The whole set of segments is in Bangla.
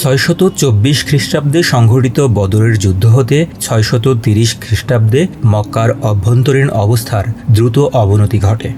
ছয়শত চব্বিশ খ্রিস্টাব্দে সংঘটিত বদরের যুদ্ধ হতে ছয়শত তিরিশ খ্রিস্টাব্দে মক্কার অভ্যন্তরীণ অবস্থার দ্রুত অবনতি ঘটে।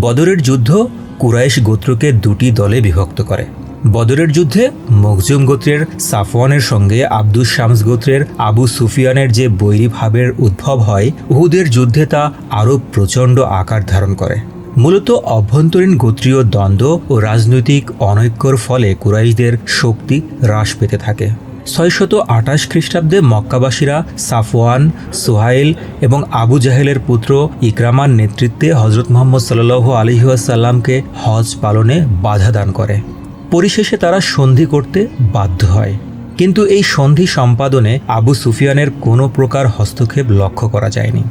বদরের যুদ্ধ কুরাইশ গোত্রকে দুটি দলে বিভক্ত করে। বদরের যুদ্ধে মখজুম গোত্রের, সাফওয়ানের সঙ্গে আব্দুস শামস গোত্রের, আবু সুফিয়ানের যে বৈরী ভাবের উদ্ভব হয়, উহুদের যুদ্ধে তা আরও প্রচণ্ড আকার ধারণ করে। মূলত অভ্যন্তরীণ গোত্রীয় দ্বন্দ্ব ও রাজনৈতিক অনৈক্যর ফলে কুরাইশদের শক্তি হ্রাস পেতে থাকে। ছয়শত আঠাশ খ্রিস্টাব্দে মক্কাবাসীরা সাফওয়ান, সোহাইল এবং আবু জাহেলের পুত্র ইকরামার নেতৃত্বে হজরত মোহাম্মদ সাল্লু আলহিহাসাল্লামকে হজ পালনে বাধা দান করে। পরিশেষে তারা সন্ধি করতে বাধ্য হয়। কিন্তু এই সন্ধি সম্পাদনে আবু সুফিয়ানের কোনো প্রকার হস্তক্ষেপ লক্ষ্য করা যায়নি।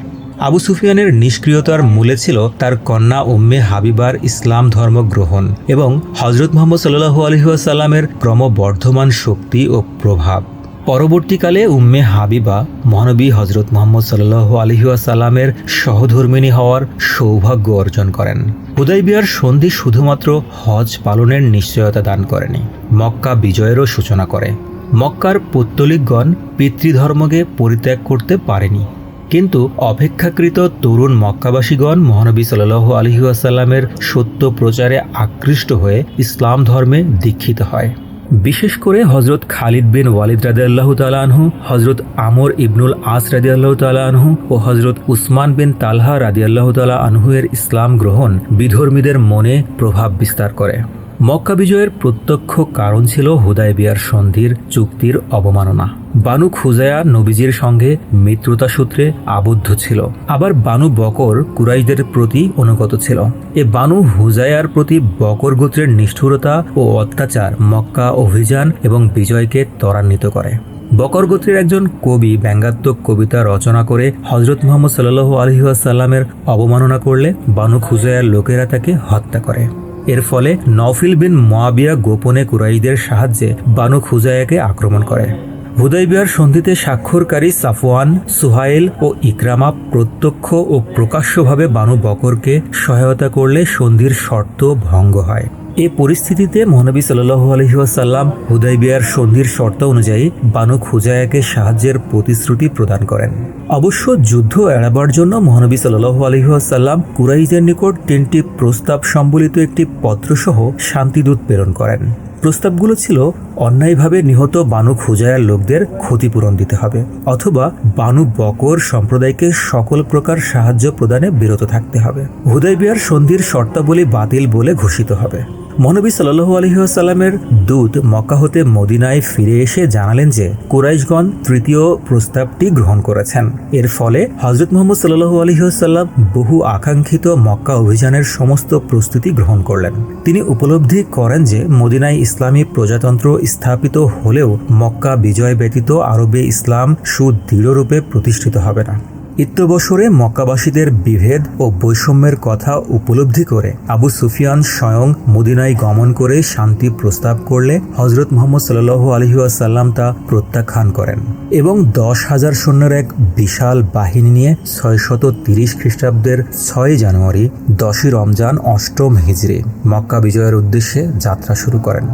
আবু সুফিয়ানের নিষ্ক্রিয়তার মূলে ছিল তার কন্যা উম্মে হাবিবার ইসলাম ধর্ম গ্রহণ এবং হজরত মোহাম্মদ সাল্লু আলহিহাসাল্লামের ক্রমবর্ধমান শক্তি ও প্রভাব। পরবর্তীকালে উম্মে হাবিবা মহানবী হজরত মোহাম্মদ সাল্লু আলহিউসাল্লামের সহধর্মিনী হওয়ার সৌভাগ্য অর্জন করেন। হুদাইবিয়ার সন্ধি শুধুমাত্র হজ পালনের নিশ্চয়তা দান করেনি, মক্কা বিজয়েরও সূচনা করে। মক্কার পত্তলিকগণ পিতৃধর্মকে পরিত্যাগ করতে পারেনি। কিন্তু অপেক্ষাকৃত তরুণ মক্কাবাসীগণ মহানবী সাল্লাহ আলহিউসাল্লামের সত্য প্রচারে আকৃষ্ট হয়ে ইসলাম ধর্মে দীক্ষিত হয়। বিশেষ করে হজরত খালিদ বিন ওয়ালিদ রাদিয়াল্লাহু তাআলা আনহু হজরত আমর ইবনুল আস রাদিয়াল্লাহু তাআলা আনহু ও হজরত উসমান বিন তালহা রাদিয়াল্লাহু তাআলা আনহু এর ইসলাম গ্রহণ বিধর্মীদের মনে প্রভাব বিস্তার করে। মক্কা বিজয়ের প্রত্যক্ষ কারণ ছিল হুদায়বিয়ার সন্ধির চুক্তির অবমাননা। বানু খুজায়া নবীজির সঙ্গে মিত্রতা সূত্রে আবদ্ধ ছিল। আবার বানু বকর কুরাইশদের প্রতি অনুগত ছিল। এ বানু হুজায়ার প্রতি বকর গোত্রের নিষ্ঠুরতা ও অত্যাচার মক্কা অভিযান এবং বিজয়কে ত্বরান্বিত করে। বকর গোত্রের একজন কবি ব্যঙ্গাত্মক কবিতা রচনা করে হজরত মোহাম্মদ সাল্লু আলহিহাসাল্লামের অবমাননা করলে বানু খুজায়ার লোকেরা তাকে হত্যা করে। এর ফলে নফিল বিন মোয়াবিয়া গোপনে কুরাইদের সাহায্যে বানু খুজায়াকে আক্রমণ করে। হুদাইবিয়ার সন্ধিতে স্বাক্ষরকারী সাফওয়ান, সুহাইল ও ইকরামা প্রত্যক্ষ ও প্রকাশ্যভাবে বানু বকরকে সহায়তা করলে সন্ধির শর্ত ভঙ্গ হয়। এ পরিস্থিতিতে মহানবী সাল্লু আলহিহাসাল্লাম হুদাইবিয়ার সন্ধির শর্ত অনুযায়ী বানু খুজায়াকে সাহায্যের প্রতিশ্রুতি প্রদান করেন। অবশ্য যুদ্ধ এড়াবার জন্য মহানবী সাল্লু আলহিহাসাল্লাম কুরাইজের নিকট তিনটি প্রস্তাব সম্বলিত একটি পত্রসহ শান্তিদূত প্রেরণ করেন। প্রস্তাবগুলো ছিল, অন্যায়ভাবে নিহত বানু খুজায়ার লোকদের ক্ষতিপূরণ দিতে হবে, অথবা বানু বকর সম্প্রদায়কে সকল প্রকার সাহায্য প্রদানে বিরত থাকতে হবে। হুদয় হুদয়বিয়ার সন্ধির শর্তাবলী বাতিল বলে ঘোষিত হবে। মহানবী সাল্লু আলহিহাসাল্লামের দূত মক্কা হতে মদিনায় ফিরে এসে জানালেন যে কুরাইশগণ তৃতীয় প্রস্তাবটি গ্রহণ করেছেন। এর ফলে হজরত মোহাম্মদ সাল্লু আলহিহাসাল্লাম বহু আকাঙ্ক্ষিত মক্কা অভিযানের সমস্ত প্রস্তুতি গ্রহণ করলেন। তিনি উপলব্ধি করেন যে মদিনায় ইসলামী প্রজাতন্ত্র স্থাপিত হলেও মক্কা বিজয় ব্যতীত আরবে ইসলাম সুদৃঢ়রূপে প্রতিষ্ঠিত হবে না। ইত্যবসরে মক্কাবাসীদের বিভেদ ও বৈষম্যের কথা উপলব্ধি করে আবু সুফিয়ান স্বয়ং মদিনায় গমন করে শান্তি প্রস্তাব করলে হজরত মোহাম্মদ সাল্লু আলহিউসাল্লাম তা প্রত্যাখ্যান করেন এবং দশ হাজার সৈন্যের এক বিশাল বাহিনী নিয়ে ছয়শত তিরিশ খ্রিস্টাব্দের ছয় জানুয়ারি দশই রমজান অষ্টম হিজড়ি মক্কা বিজয়ের উদ্দেশ্যে যাত্রা শুরু করেন।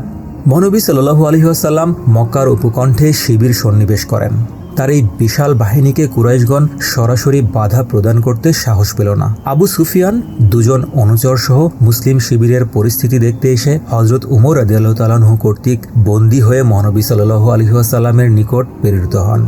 মহানবী সাল্লু আলহিহাসাল্লাম মক্কার উপকণ্ঠে শিবির সন্নিবেশ করেন। তার এই বিশাল বাহিনীকে কুরাইশগণ সরাসরি বাধা প্রদান করতে সাহস পেল না। আবু সুফিয়ান দুজন অনুচর সহ মুসলিম শিবিরের পরিস্থিতি দেখতে এসে হজরত উমর আদিয়াল্লাহ তালাহু কর্তৃক বন্দী হয়ে মহানবী সাল্লু আলহিহাসাল্লামের নিকট প্রেরিত হন।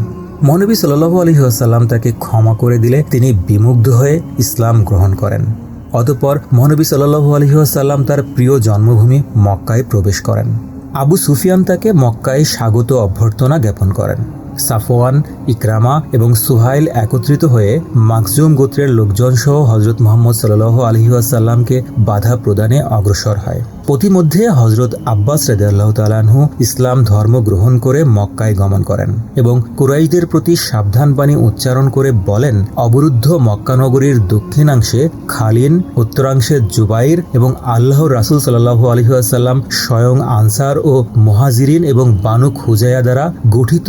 মহানবী সাল্লু আলহিহাসাল্লাম তাকে ক্ষমা করে দিলে তিনি বিমুগ্ধ হয়ে ইসলাম গ্রহণ করেন। অতপর মহানবী সাল্লু আলহিহাসাল্লাম তার প্রিয় জন্মভূমি মক্কায় প্রবেশ করেন। আবু সুফিয়ান তাকে মক্কায় স্বাগত অভ্যর্থনা জ্ঞাপন করেন। সাফওয়ান, ইকরামা এবং সুহাইল একত্রিত হয়ে মাকজুম গোত্রের লোকজন সহ হজরত মোহাম্মদ সাল্লাহ আলহিউসাল্লামকে বাধা প্রদানে অগ্রসর হয়। প্রতিমধ্যে হজরত আব্বাস রেদাল্লাহ তালাহু ইসলাম ধর্ম গ্রহণ করে মক্কায় গমন করেন এবং কুরাইদের প্রতি সাবধান বাণী উচ্চারণ করে বলেন, অবরুদ্ধ মক্কানগরীর দক্ষিণাংশে খালিন, উত্তরাংশে জুবাইর এবং আল্লাহ রাসুল সাল্লাহু আলহিহাসাল্লাম স্বয়ং আনসার ও মহাজিরিন এবং বানুক হুজায়া দ্বারা গঠিত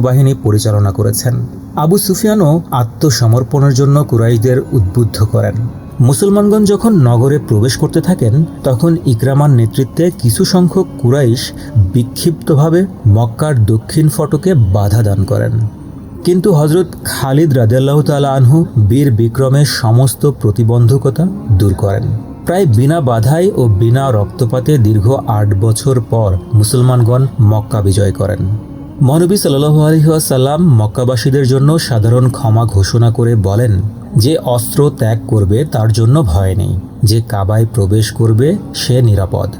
সৈন্যবাহিনী পরিচালনা করেছেন। আবু সুফিয়ানও আত্মসমর্পণের জন্য কুরাইশদের উদ্বুদ্ধ করেন। মুসলমানগণ যখন নগরে প্রবেশ করতে থাকেন, তখন ইকরামার নেতৃত্বে কিছু সংখ্যক কুরাইশ বিক্ষিপ্তভাবে মক্কার দক্ষিণ ফটকে বাধা দান করেন। কিন্তু হজরত খালিদ রাদিয়াল্লাহ তালা আনহু বীর বিক্রমের সমস্ত প্রতিবন্ধকতা দূর করেন। প্রায় বিনা বাধাই ও বিনা রক্তপাতে দীর্ঘ আট বছর পর মুসলমানগণ মক্কা বিজয় করেন। মহানবী সাল্লাহ আলহিহাসাল্লাম মক্কাবাসীদের জন্য সাধারণ ক্ষমা ঘোষণা করে বলেন যে অস্ত্র ত্যাগ করবে তার জন্য ভয় নেই। যে কাবায় প্রবেশ করবে, সে নিরাপদ।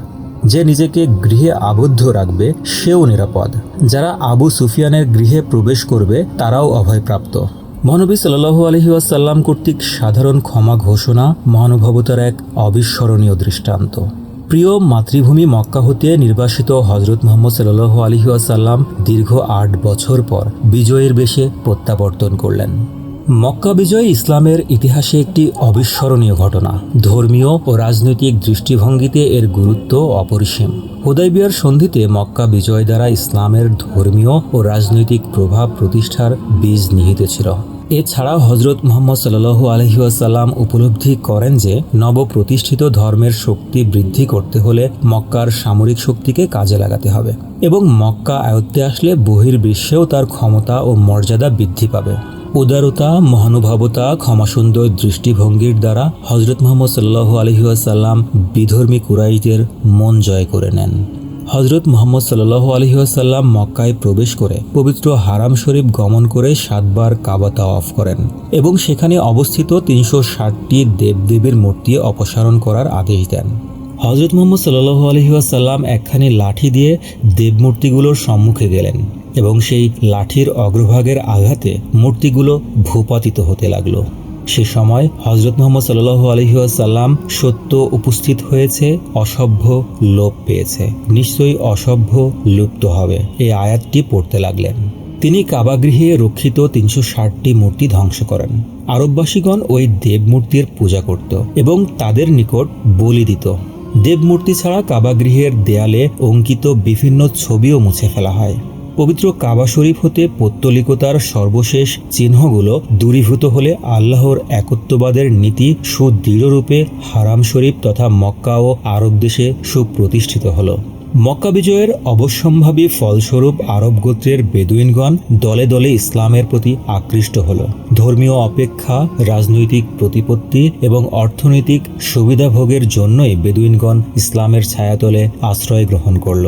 যে নিজেকে গৃহে আবদ্ধ রাখবে, সেও নিরাপদ। যারা আবু সুফিয়ানের গৃহে প্রবেশ করবে, তারাও অভয়প্রাপ্ত। মহানবী সাল্লাহু আলহিউসাল্লাম কর্তৃক সাধারণ ক্ষমা ঘোষণা মহানুভবতার এক অবিস্মরণীয় দৃষ্টান্ত। প্রিয় মাতৃভূমি মক্কা হতে নির্বাসিত হজরত মোহাম্মদ সাল্লাহ আলহিউসাল্লাম দীর্ঘ আট বছর পর বিজয়ের বেশে প্রত্যাবর্তন করলেন। মক্কা বিজয় ইসলামের ইতিহাসে একটি অবিস্মরণীয় ঘটনা। ধর্মীয় ও রাজনৈতিক দৃষ্টিভঙ্গিতে এর গুরুত্ব অপরিসীম। হুদাইবিয়ার সন্ধিতে মক্কা বিজয় দ্বারা ইসলামের ধর্মীয় ও রাজনৈতিক প্রভাব প্রতিষ্ঠার বীজ নিহিত ছিল। এছাড়াও হজরত মোহাম্মদ সাল্লু আলহিউসাল্লাম উপলব্ধি করেন যে নবপ্রতিষ্ঠিত ধর্মের শক্তি বৃদ্ধি করতে হলে মক্কার সামরিক শক্তিকে কাজে লাগাতে হবে এবং মক্কা আয়ত্তে আসলে বহির্বিশ্বেও তার ক্ষমতা ও মর্যাদা বৃদ্ধি পাবে। উদারতা, মহানুভবতা, ক্ষমাসুন্দর দৃষ্টিভঙ্গির দ্বারা হজরত মোহাম্মদ সাল্লাহ আলহিউসাল্লাম বিধর্মী কুরাইদের মন জয় করে নেন। হজরত মোহাম্মদ সাল্লাহ আলহিউসাল্লাম মক্কায় প্রবেশ করে পবিত্র হারাম শরীফ গমন করে সাতবার কাবাতা অফ করেন এবং সেখানে অবস্থিত তিনশো ষাটটি দেবদেবীর মূর্তি অপসারণ করার আদেশ দেন। হজরত মোহাম্মদ সাল্লাহ আলহিউসাল্লাম একখানি লাঠি দিয়ে দেবমূর্তিগুলোর সম্মুখে গেলেন এবং সেই লাঠির অগ্রভাগের আঘাতে মূর্তিগুলো ভূপাতিত হতে লাগল। সে সময় হজরত মোহাম্মদ সাল্লাহ আলহিউসাল্লাম সত্য উপস্থিত হয়েছে, অসভ্য লোপ পেয়েছে। নিশ্চয়ই অসভ্য লুপ্ত হবে। এই আয়াতটি পড়তে লাগলেন। তিনি কাবাগৃহে রক্ষিত তিনশো ষাটটি মূর্তি ধ্বংস করেন। আরববাসীগণ ওই দেবমূর্তির পূজা করত এবং তাদের নিকট বলি দিত। দেবমূর্তি ছাড়া কাবাগৃহের দেয়ালে অঙ্কিত বিভিন্ন ছবিও মুছে ফেলা হয়। পবিত্র কাবা শরীফ হতে পৌত্তলিকতার সর্বশেষ চিহ্নগুলো দূরীভূত হলে আল্লাহর একত্ববাদের নীতি সুদৃঢ়রূপে হারাম শরীফ তথা মক্কা ও আরব দেশে সুপ্রতিষ্ঠিত হলো। মক্কা বিজয়ের অবশ্যম্ভাবী ফলস্বরূপ আরব গোত্রের বেদুইনগণ দলে দলে ইসলামের প্রতি আকৃষ্ট হল। ধর্মীয় অপেক্ষা, রাজনৈতিক প্রতিপত্তি এবং অর্থনৈতিক সুবিধাভোগের জন্যই বেদুইনগণ ইসলামের ছায়াতলে আশ্রয় গ্রহণ করল।